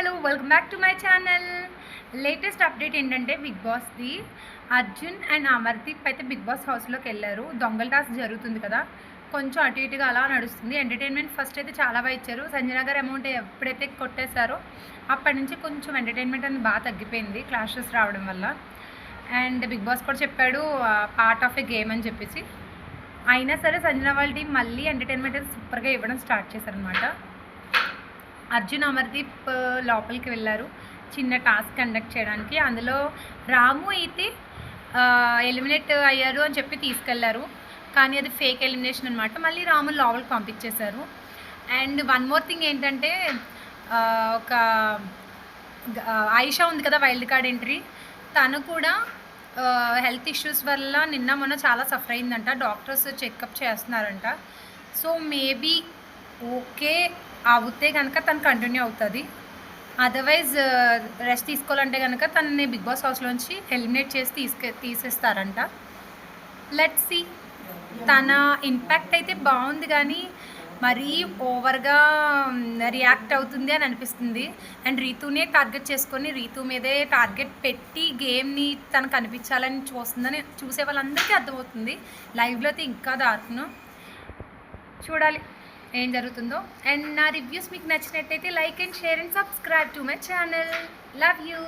Hello welcome back to my channel latest update ఏంటంటే Bigg బాస్ది Arjun and Amardeep అయితే Bigg boss హౌస్లోకి వెళ్ళారు. దొంగల టాస్క్ జరుగుతుంది కదా కొంచెం అటు ఇటుగా అలా నడుస్తుంది. ఎంటర్టైన్మెంట్ ఫస్ట్ అయితే చాలా బాగా ఇచ్చారు. సంజన గారు అమౌంట్ ఎప్పుడైతే కొట్టేశారో అప్పటి నుంచి కొంచెం ఎంటర్టైన్మెంట్ అనేది బాగా తగ్గిపోయింది క్లాషెస్ రావడం వల్ల. అండ్ బిగ్ బాస్ కూడా చెప్పాడు పార్ట్ ఆఫ్ ఎ గేమ్ అని చెప్పేసి. అయినా సరే సంజన వాళ్ళ టీం మళ్ళీ ఎంటర్టైన్మెంట్ అయితే సూపర్గా ఇవ్వడం స్టార్ట్ చేశారనమాట అర్జున్ అమర్దీప్ లోపలికి వెళ్ళారు చిన్న టాస్క్ కండక్ట్ చేయడానికి. అందులో రాము అయితే ఎలిమినేట్ అయ్యారు అని చెప్పి తీసుకెళ్ళారు. కానీ అది ఫేక్ ఎలిమినేషన్ అనమాట మళ్ళీ రాము లోపలికి పంపించేశారు. అండ్ వన్ మోర్ థింగ్ ఏంటంటే ఒక ఆయిషా ఉంది కదా వైల్డ్ కార్డ్ ఎంట్రీ. తను కూడా హెల్త్ ఇష్యూస్ వల్ల నిన్న మొన్న చాలా సఫర్ అయిందంట. డాక్టర్స్ చెకప్ చేస్తున్నారంట. సో మేబీ ఓకే అవుతే కనుక తను కంటిన్యూ అవుతుంది. అదర్వైజ్ రెస్ట్ తీసుకోవాలంటే కనుక తనని బిగ్ బాస్ హౌస్లోంచి ఎలిమినేట్ చేసి తీసుకె తీసేస్తారంట. లెట్ సి తన ఇంపాక్ట్ అయితే బాగుంది కానీ మరీ ఓవర్గా రియాక్ట్ అవుతుంది అని అనిపిస్తుంది. అండ్ రీతునే టార్గెట్ చేసుకొని రీతు మీదే టార్గెట్ పెట్టి గేమ్ని తనకు కనిపించాలని చూస్తుందని చూసే వాళ్ళందరికీ అర్థమవుతుంది. లైవ్లో అయితే ఇంకా దారుణం. చూడాలి. ఏం జరుగుతుందో. అండ్ నా రివ్యూస్ మీకు నచ్చినట్టయితే like and share and subscribe to my channel. Love you.